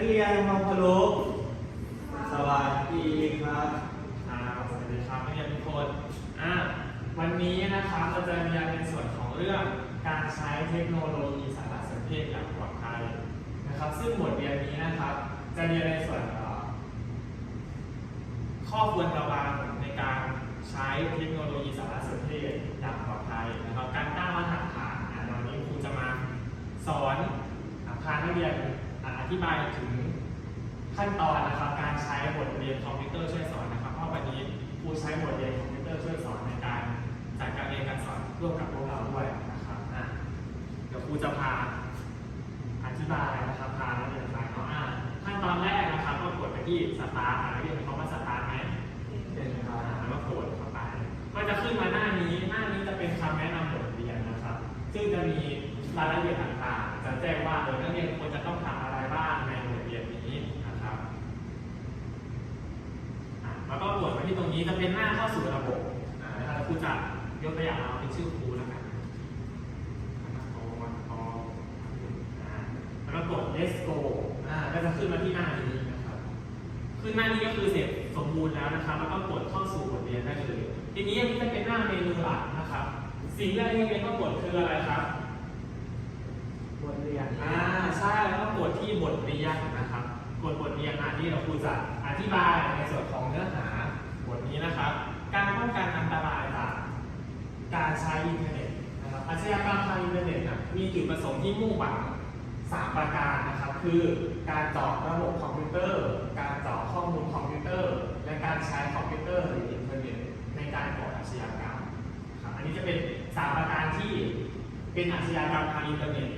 นักเรียนมองพลุสวัสดีครับอ่าสวัสดีครับนักเรียนทุกคนอ่าวันนี้นะครับเราจะเรียนในส่วนของเรื่องการใช้เทคโนโลยีสารสนเทศอย่างปลอดภัยนะครับ ซึ่งบทเรียนนี้นะครับ จะเรียนในส่วนเอ่อข้อควรระวังในการใช้เทคโนโลยีสารสนเทศอย่างปลอดภัยนะครับ การตั้งมาตรฐานอ่าวันนี้ครูจะมาสอนพานักเรียน ธิบายถึงขั้นตอนนะครับการใช้บทเรียนคอมพิวเตอร์ช่วยสอนนะครับเพราะวันนี้ครูใช้บทเรียนคอมพิวเตอร์ช่วยสอนในการจัดการเรียนการสอนร่วมกับพวกเราด้วยนะครับอะเดี๋ยวครูจะพาอธิบายนะครับพานักเรียนฟังเนาะอะขั้นตอนแรกนะครับก็กดไปที่สตาร์ทนักเรียนเขาว่าสตาร์ทไหมเป็นครับอ่าแล้วก็กดเข้าไปก็จะขึ้นมาหน้านี้หน้านี้จะเป็นคำแนะนำบทเรียนนะครับ ซึ่งจะมีรายละเอียดต่างๆ จะแจ้งว่าเออนักเรียนควรจะต้องทำอะไร บ้างในบทเรียนนี้นะครับแล้วก็กดไปที่ตรงนี้จะเป็นหน้าเข้าสู่ระบบอ่านะครับครูจะยกตัวอย่างเอาเป็นชื่อครูแล้วกันครับพอวันพออ่าแล้วก็กด let's go ก็จะขึ้นมาที่หน้านี้นะครับ ขึ้นหน้านี้ก็คือเสร็จสมบูรณ์แล้วนะครับ แล้วก็กดเข้าสู่บทเรียนได้เลย ทีนี้อันนี้จะเป็นหน้าเมนูหลักนะครับ สิ่งแรกที่เรียนต้องกดคืออะไรครับ บทเรียน อ่าใช่แล้วก็กดที่บทเรียนนะครับ กดบทเรียนอ่านที่เราครูจะอธิบายในส่วนของเนื้อหาบทนี้นะครับ การป้องกันอันตรายจากการใช้อินเทอร์เน็ตนะครับอาชญากรรมทางอินเทอร์เน็ตน่ะมีจุดประสงค์ที่มุ่งหวังสามประการนะครับ คือการเจาะระบบคอมพิวเตอร์ การเจาะข้อมูลคอมพิวเตอร์ และการใช้คอมพิวเตอร์หรืออินเทอร์เน็ตในการก่ออาชญากรรมครับอันนี้จะเป็นสามประการที่เป็นอาชญากรรมทางอินเทอร์เน็ต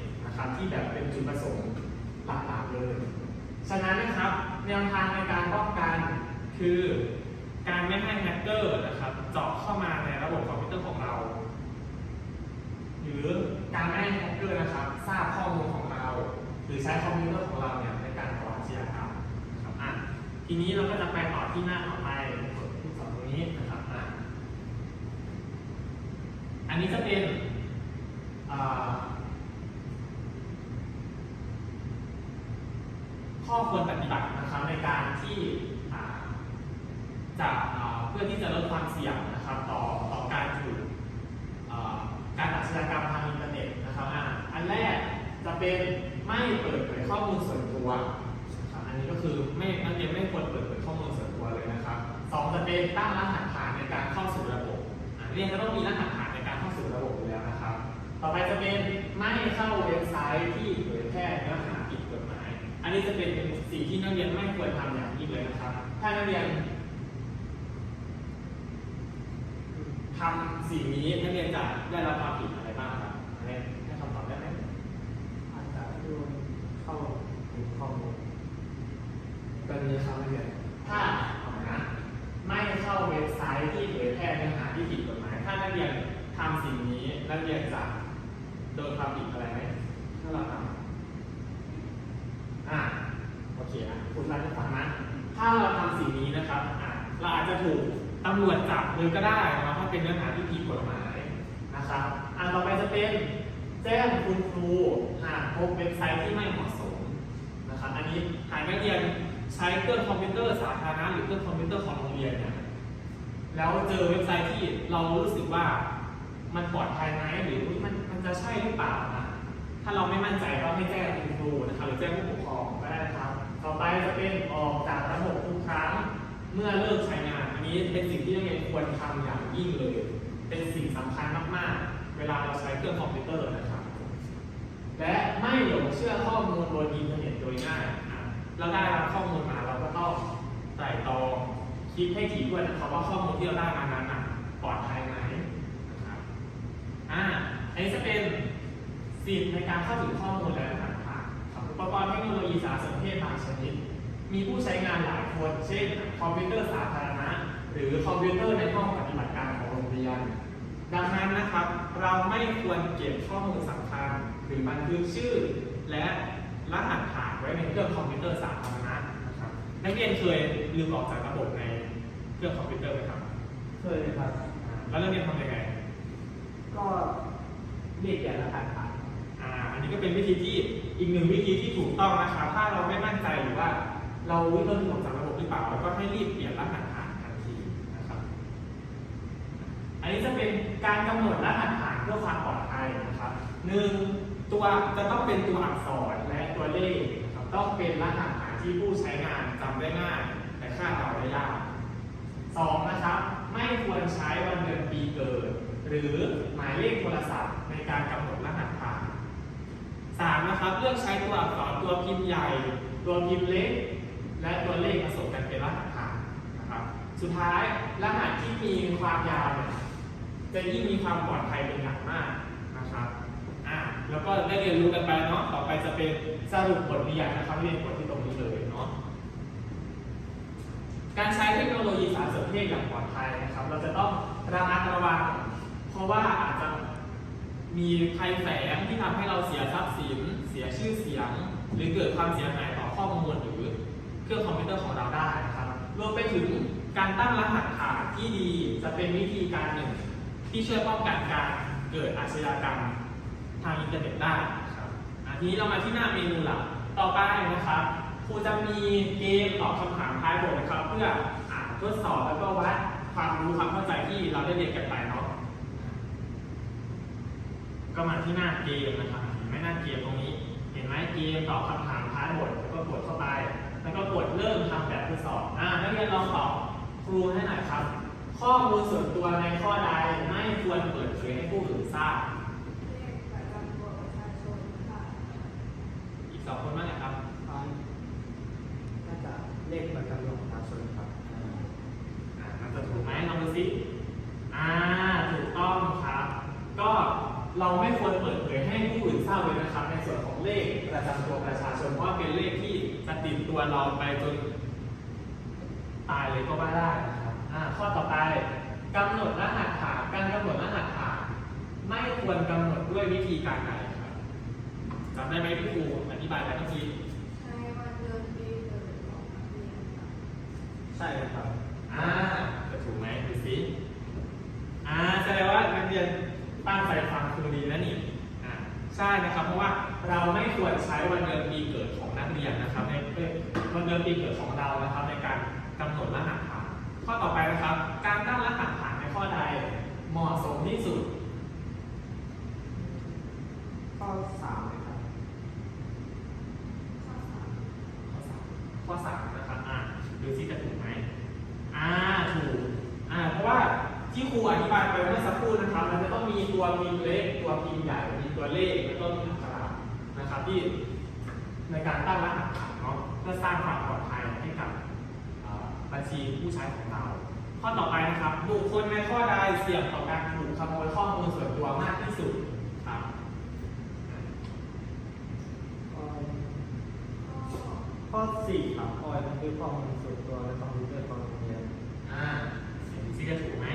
นะครับที่แบบเป็นจุดประสงค์หลักๆเลย ฉะนั้นนะครับแนวทางในการป้องกันคือการไม่ให้แฮกเกอร์นะครับเจาะเข้ามาในระบบคอมพิวเตอร์ของเรา หรือการไม่ให้แฮกเกอร์นะครับทราบข้อมูลของเรา หรือใช้คอมพิวเตอร์ของเราเนี่ยในการก่ออาชญากรรมครับอะทีนี้เราก็จะไปต่อที่หน้าต่อไปกดที่สองตรงนี้นะครับอะอันนี้จะเป็นอ่า ข้อควรปฏิบัตินะครับในการที่จะเพื่อที่จะลดความเสี่ยงนะครับต่อต่อการถูกการอาชญากรรมทางอินเทอร์เน็ตนะครับอ่าอันแรกจะเป็นไม่เปิดเผยข้อมูลส่วนตัวนะครับอันนี้ก็คือไม่นักเรียนไม่ควรเปิดเผยข้อมูลส่วนตัวเลยนะครับสองจะเป็นตั้งรหัสผ่านในการเข้าสู่ระบบอ่าเรียนจะต้องมีรหัสผ่าน นนี้จะเป็นสิ่งที่นักเรียนไม่ควรทำอย่างยิ่งเลยนะครับ ถ้านักเรียนทำสิ่งนี้นักเรียนจะได้รับความผิดอะไรบ้างครับอันนี้ให้คำตอบได้ไหมอาจจะโดนเข้าถึงข้อมูลก็นี้ครับนักเรียนถ้าเอานะไม่เข้าเว็บไซต์ที่เผยแพร่เนื้อหาที่ผิดกฎหมาย ถ้านักเรียนทำสิ่งนี้นักเรียนจะโดนความผิดอะไรไหมถ้าเราทำอ่าโอเคุณรันให้ฟังนะ ถ้าเราทำสิ่งนี้นะครับอะเราอาจจะถูกตำรวจจับเลยก็ได้นะครับถ้าเป็นเนื้อหาที่ผิดกฎหมายนะครับอะต่อไปจะเป็นแจ้งคุณครูหากพบเว็บไซต์ที่ไม่เหมาะสมนะครับ อันนี้หากนักเรียนใช้เครื่องคอมพิวเตอร์สาธารณะหรือเครื่องคอมพิวเตอร์ของโรงเรียนเนี่ยแล้วเจอเว็บไซต์ที่เรารู้สึกว่ามันปลอดภัยไหมหรือมันมันจะใช่หรือเปล่านะถ้าเราไม่มั่นใจก็ให้แจ้งคุณครูนะครับหรือแจ้งผู้ปก นออกจากระบบทุกครั้ง เมื่อเลิกใช้งาน อันนี้เป็นสิ่งที่นักเรียนควรทำอย่างยิ่งเลย เป็นสิ่งสำคัญมากๆ เวลาเราใช้เครื่องคอมพิวเตอร์นะครับ และไม่หลงเชื่อข้อมูลบนอินเทอร์เน็ตโดยง่ายเราได้รับข้อมูลมาเราก็ต้องไต่ตองคิดให้ถี่ถ้วนนะครับว่าข้อมูลที่เราได้มานั้นปลอดภัยไหมนะครับอ่าอันนี้จะเป็นสิทธิ์ในการเข้าถึงข้อมูลและรหัสผ่านครับอุปกรณ์เทคโนโลยีสารสนเทศบางชนิด มีผู้ใช้งานหลายคน เช่น คอมพิวเตอร์สาธารณะ หรือคอมพิวเตอร์ในห้องปฏิบัติการของโรงเรียน ดังนั้นนะครับ เราไม่ควรเก็บข้อมูลสำคัญหรือบันทึกชื่อ และรหัสผ่านไว้ในเครื่องคอมพิวเตอร์สาธารณะนะครับนักเรียนเคยลืมออกจากระบบในเครื่องคอมพิวเตอร์ไหมครับ เคยครับอ่าแล้วนักเรียนทำยังไง ก็เรียกอย่างละผ่านผ่านอ่าอันนี้ก็เป็นวิธีที่อีกหนึ่งวิธีที่ถูกต้องนะครับ ถ้าเราไม่มั่นใจหรือว่า เราวิเคราะห์ออกจากระบบหรือเปล่าเราก็ให้รีบเปลี่ยนรหัสผ่านทันทีนะครับ อันนี้จะเป็นการกำหนดรหัสผ่านเพื่อความปลอดภัยนะครับหนึ่งตัวจะต้องเป็นตัวอักษรและตัวเลขนะครับต้องเป็นรหัสผ่านที่ผู้ใช้งานจำได้ง่าย แต่คาดเดาได้ยากสองนะครับ ไม่ควรใช้วันเดือนปีเกิด หรือหมายเลขโทรศัพท์ในการกำหนดรหัสผ่านสามนะครับเลือกใช้ตัวอักษรตัวพิมพ์ใหญ่ ตัวพิมพ์เล็ก และตัวเลขผสมกันเป็นรหัสผ่านนะครับ สุดท้ายรหัสที่มีความยาวเนี่ยจะยิ่งมีความปลอดภัยเป็นอย่างมากนะครับอ่าแล้วก็ได้เรียนรู้กันไปเนาะต่อไปจะเป็นสรุปบทเรียนนะครับเรียนบทที่ตรงนี้เลยเนาะการใช้เทคโนโลยีสารสนเทศอย่างปลอดภัยนะครับ เราจะต้องระมัดระวัง เพราะว่าอาจจะมีภัยแฝงที่ทำให้เราเสียทรัพย์สิน เสียชื่อเสียง หรือเกิดความเสียหายต่อข้อมูลหรือ รื่องคอมพิวเตอร์ของเราได้นะครับรวมไปถึงการตั้งรหัสผ่านที่ดีจะเป็นวิธีการหนึ่ง ที่ช่วยป้องกันการเกิดอาชญากรรมทางอินเทอร์เน็ตได้ครับอะทีนี้เรามาที่หน้าเมนูหลักต่อไปนะครับครูจะมีเกมตอบคำถามท้ายบทนะครับ เพื่ออ่านทดสอบแล้วก็วัดความรู้ความเข้าใจที่เราได้เรียนกันไปเนาะก็มาที่หน้าเกมนะครับเห็นไหมหน้าเกมตรงนี้ เห็นไหมเกมตอบคำถามท้ายบทแล้วก็กดเข้าไป แล้วก็กดเริ่มทำแบบทดสอบอ่านักเรียนลองตอบครูให้หน่อยครับ ข้อมูลส่วนตัวในข้อใดไม่ควรเปิดเผยให้ผู้อื่นทราบเลขประจำตัวประชาชนค่ะอีกสองคนว่าไงครับอ่าน่าจะเลขประจำตัวประชาชนครับ อ่ามันจะถูกไหมลองดูสิอ่า ถูกต้องครับ ก็เราไม่ควรเปิดเผยให้ผู้อื่นทราบเลยนะครับ ในส่วนของเลขประจำตัวประชาชนเพราะว่าเป็นเลขที่ จะติดตัวเราไปจนตายเลยก็ว่าได้นะครับอ่าข้อต่อไปกำหนดรหัสผ่านการกำหนดรหัสผ่านไม่ควรกำหนดด้วยวิธีการใดครับจำได้ไหมที่ครูอธิบายไปเมื่อกี้ใช้วันเดือนปีเกิดของนักเรียนค่ะใช่ครับอ่าจะถูกไหมดูสิอ่าแสดงว่านักเรียนตั้งใจฟังครูดีนะนี่อ่า ใช่นะครับ เพราะว่าเราไม่ควรใช้วันเดือนปีเกิดของนักเรียนนะครับในวันเดือนปีเกิดของเรานะครับ ในการกำหนดรหัสผ่าน ข้อต่อไปนะครับ การตั้งรหัสผ่านในข้อใดเหมาะสมที่สุด ข้อสามนะครับ ข้อสามข้อสามนะครับอ่าดูซิจะถูกไหมอ่าถูกอ่าเพราะว่าที่ครูอธิบายไปเมื่อสักครู่นะครับ มันจะต้องมีตัวพิมพ์เล็กตัวพิมพ์ใหญ่ ตัวเลขแล้วก็มีอักขระนะครับที่ในการตั้งรหัสผ่านเนาะเพื่อสร้างความปลอดภัยให้กับเอ่อบัญชีผู้ใช้ของเรา ข้อต่อไปนะครับบุคคลในข้อใดเสี่ยงต่อการถูกขโมยข้อมูลส่วนตัวมากที่สุดครับข้อข้อข้อสี่ครับข้อบันทึกข้อมูลส่วนตัวและคอมพิวเตอร์ของโรงเรียนอ่าเห็นซิจะถูกไหม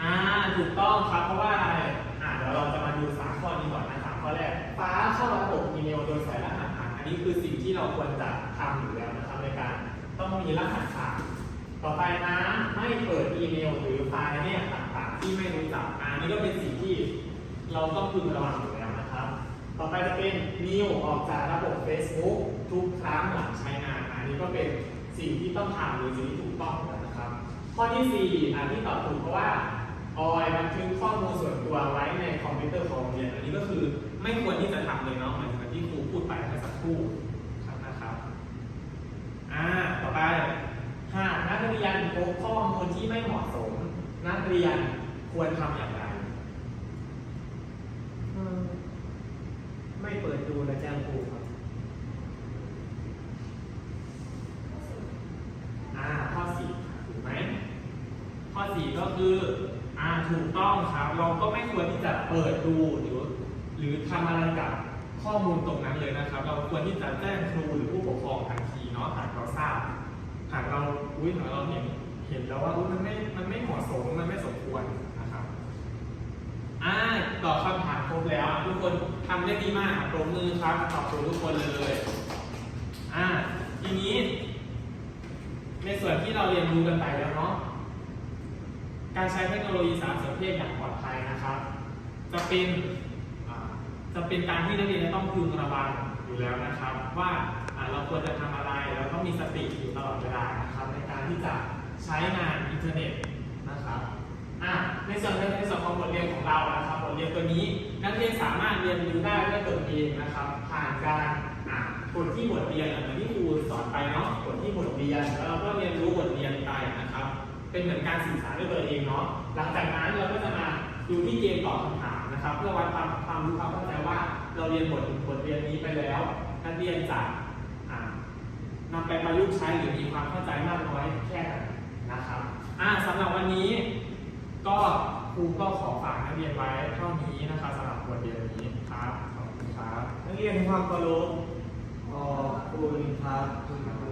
อ่าถูกต้องครับเพราะว่า อนนะสามข้อแรกฟ้าเข้าระบบอีเมลโดยใส่รหัสผ่านอันนี้คือสิ่งที่เราควรจะทำอยู่แล้วนะครับในการต้องมีรหัสผ่านต่อไปนะไม่เปิดอีเมลหรือไฟล์เนี่ยต่างๆที่ไม่รู้จักอ่านี่ก็เป็นสิ่งที่เราต้องพึงระวังอยู่แล้วนะครับ ต่อไปจะเป็นนิวออกจากระบบ Facebook ทุกครั้งหลังใช้งานอันนี้ก็เป็นสิ่งที่ต้องทำหรือสิ่งที่ถูกต้องแล้วนะครับ ข้อที่ 4 อันที่ตอบถูกเพราะว่าออยบันทึกข้อมูลส่วนตัวไว้ในคอมพิวเตอร์ของโรงเรียนอันนี้ก็คือ ไม่ควรที่จะทำเลยเนาะเหมือนกับที่ครูพูดไปเมื่อสักครู่ครับนะครับอ่าต่อไปหากนักเรียนพบข้อมูลที่ไม่เหมาะสม นักเรียนควรทำอย่างไรอืมไม่เปิดดูและแจ้งครูครับข้อสี่อ่าข้อสี่ถูกไหมข้อสี่ก็คืออ่าถูกต้องครับ เราก็ไม่ควรที่จะเปิดดู หรือหรือทำอะไรกับข้อมูลตรงนั้นเลยนะครับ เราควรที่จะแจ้งครูหรือผู้ปกครองทันทีเนาะหากเราทราบหากเราอุ้ยหากเราเห็นเห็นแล้วว่าอุ๊ยมันไม่มันไม่เหมาะสมมันไม่สมควรนะครับอ่าตอบคำถามครบแล้ว ทุกคนทำได้ดีมากปรบมือครับขอบคุณทุกคนเลยอ่าทีนี้ ในส่วนที่เราเรียนรู้กันไปแล้วเนาะการใช้เทคโนโลยีสารสนเทศอย่างปลอดภัยนะครับ จะเป็น จะเป็นการที่นักเรียนจะต้องพึงระวังอยู่แล้วนะครับ ว่าเราควรจะทำอะไรเราต้องมีสติอยู่ตลอดเวลานะครับ ในการที่จะใช้งานอินเทอร์เน็ตนะครับอะในส่วนในส่วนของบทเรียนของเรานะครับบทเรียนตัวนี้นักเรียนสามารถเรียนรู้ได้ด้วยตนเองนะครับ ผ่านการอ่านกดที่บทเรียนเหมือนที่ครูสอนไปเนาะกดที่บทเรียนแล้วเราก็เรียนรู้บทเรียนไปนะครับ เป็นเหมือนการสื่อสารด้วยตัวเองเนาะหลังจากนั้นเราก็จะมาดูที่เกมตอบคำ นะครับ เพื่อวัดความความรู้ความเข้าใจว่าเราเรียนบทบทเรียนนี้ไปแล้ว นักเรียนจะอ่านำไปประยุกต์ใช้หรือมีความเข้าใจมากน้อยแค่ไหนนะครับอ่าสำหรับวันนี้ก็ครูก็ขอฝากนักเรียนไว้เท่านี้นะครับสำหรับบทเรียนนี้ครับขอบคุณครับนักเรียนความเคารพขอบคุณครับคุณครู